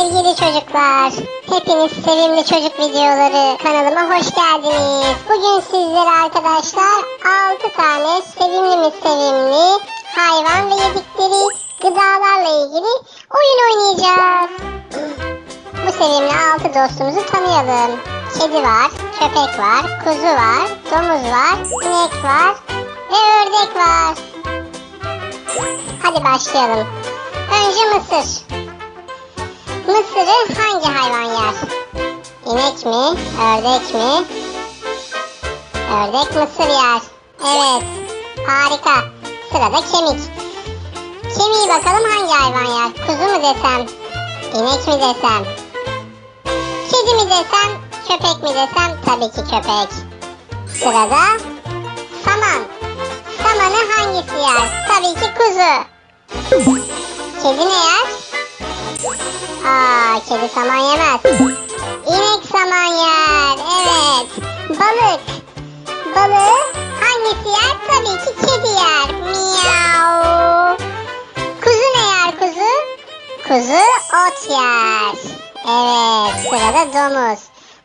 Sevgili çocuklar, hepiniz sevimli çocuk videoları kanalıma hoş geldiniz. Bugün sizlere arkadaşlar 6 tane sevimli mi sevimli hayvan ve yedikleri gıdalarla ilgili oyun oynayacağız. Bu sevimli 6 dostumuzu tanıyalım. Kedi var, köpek var, kuzu var, domuz var, inek var ve ördek var. Hadi başlayalım. Önce mısır. Mısırı hangi hayvan yer? İnek mi? Ördek mi? Ördek mısır yer. Evet. Harika. Sırada kemik. Kemiği bakalım hangi hayvan yer? Kuzu mu desem? İnek mi desem? Kedi mi desem? Köpek mi desem? Tabii ki köpek. Sırada saman. Samanı hangisi yer? Tabii ki kuzu. Kedi ne yer? Aa, kedi saman yemez. İnek saman yer. Evet. Balık. Balığı hangisi yer? Tabii ki kedi yer. Miau. Kuzu ne yer kuzu? Kuzu ot yer. Evet. Sırada domuz.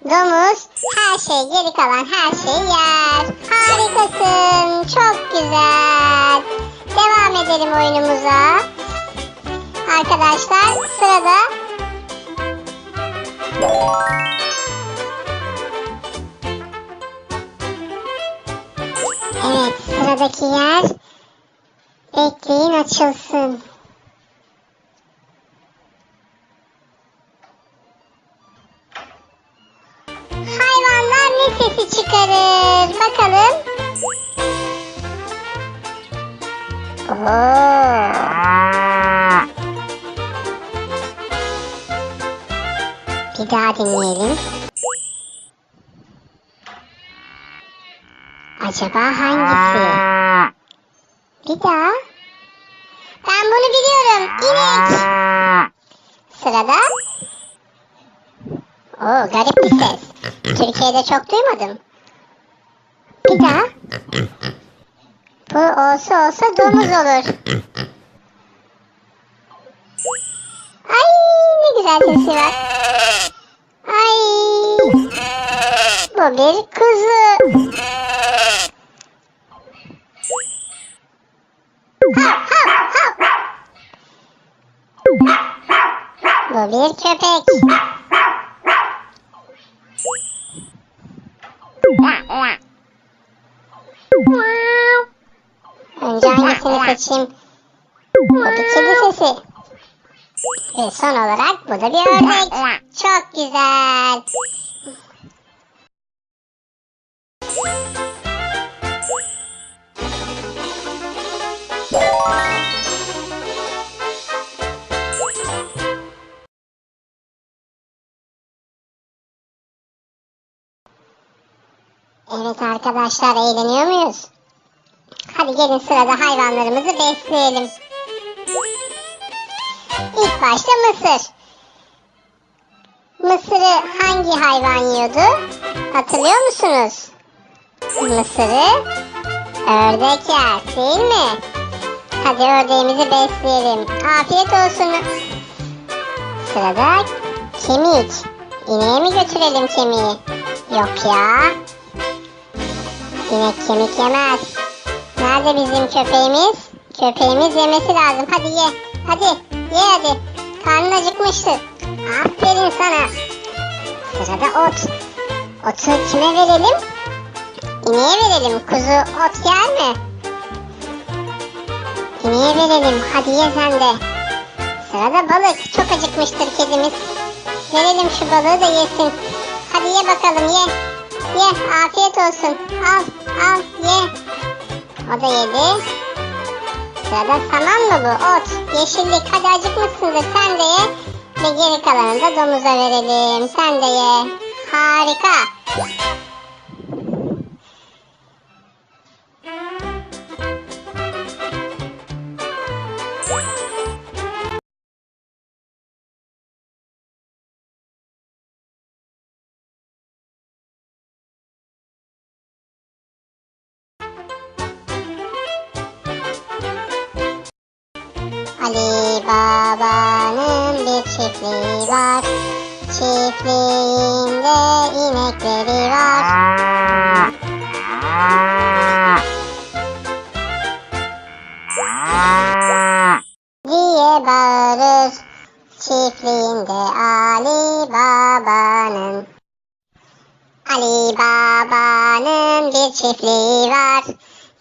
Domuz her şey geri kalan her şeyi yer. Harikasın. Çok güzel. Devam edelim oyunumuza. Arkadaşlar sırada Evet sıradaki yer bekleyin açılsın. Hayvanlar ne sesi çıkarır? Bakalım. Oo. Bir daha dinleyelim. Acaba hangisi? Bir daha. Ben bunu biliyorum. İnek. Sırada. Oo garip bir ses. Türkiye'de çok duymadım. Bir daha. Bu olsa olsa domuz olur. Ay ne güzel sesi var. Ay. Bu bir kuzu. Bu bir köpek. Önce hangisini seçeyim? Bu bir kedi sesi. Ve son olarak bu da bir ördek. Çok güzel. Evet arkadaşlar eğleniyor muyuz? Hadi gelin sırada hayvanlarımızı besleyelim. İlk başta mısır. Mısırı hangi hayvan yiyordu? Hatırlıyor musunuz? Mısırı ördek yer değil mi? Hadi ördeğimizi besleyelim. Afiyet olsun. Sırada kemik. İneğe mi götürelim kemiği? Yok ya. İnek kemik yemez. Nerede bizim köpeğimiz? Köpeğimiz yemesi lazım. Hadi ye. Hadi ye hadi. Karnın acıkmıştı. Aferin sana. Sırada ot. Otu kime verelim? İneğe verelim. Kuzu ot yer mi? İneğe verelim. Hadi ye sen de. Sırada balık. Çok acıkmıştır kedimiz. Verelim şu balığı da yesin. Hadi ye bakalım ye. Ye afiyet olsun. Al al ye. O da yedi. Sırada saman mı bu? Ot, yeşillik. Hadi acıkmışsındır sen de ye. Ve geri kalanını da domuza verelim. Sen de ye. Harika. Ali Baba'nın bir çiftliği var. Çiftliğinde inekleri var. diye bağırır çiftliğinde Ali Baba'nın. Ali Baba'nın bir çiftliği var.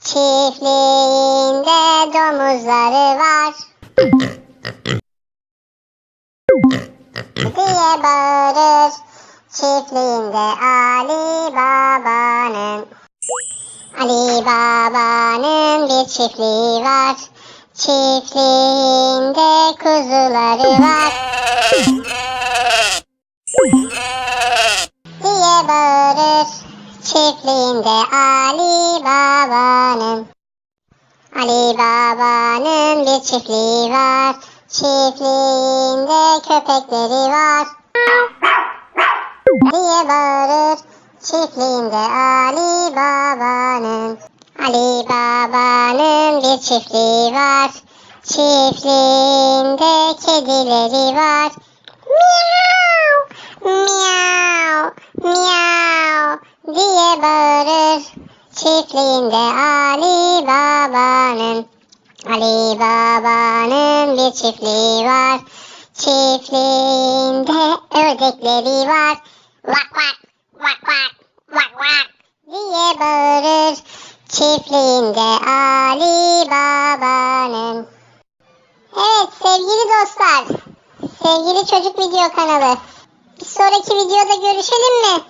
Çiftliğinde domuzları var. Diye bağırır çiftliğinde Ali Baba'nın. Ali Baba'nın bir çiftliği var. Çiftliğinde kuzuları var. diye bağırır çiftliğinde Ali Baba'nın. Ali Baba'nın bir çiftliği var. Çiftliğinde köpekleri var. diye bağırır çiftliğinde Ali Baba'nın. Ali Baba'nın bir çiftliği var. Çiftliğinde kedileri var. Miau, miau, miau diye bağırır. Çiftliğinde Ali Baba'nın. Ali Baba'nın bir çiftliği var. Çiftliğinde ördekleri var. Vak vak, vak vak, vak vak diye bağırır. Çiftliğinde Ali Baba'nın. Evet sevgili dostlar. Sevgili çocuk video kanalı. Bir sonraki videoda görüşelim mi?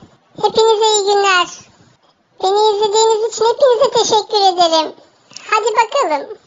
Hepinize iyi günler. Beni izlediğiniz için hepinize teşekkür ederim. Hadi bakalım.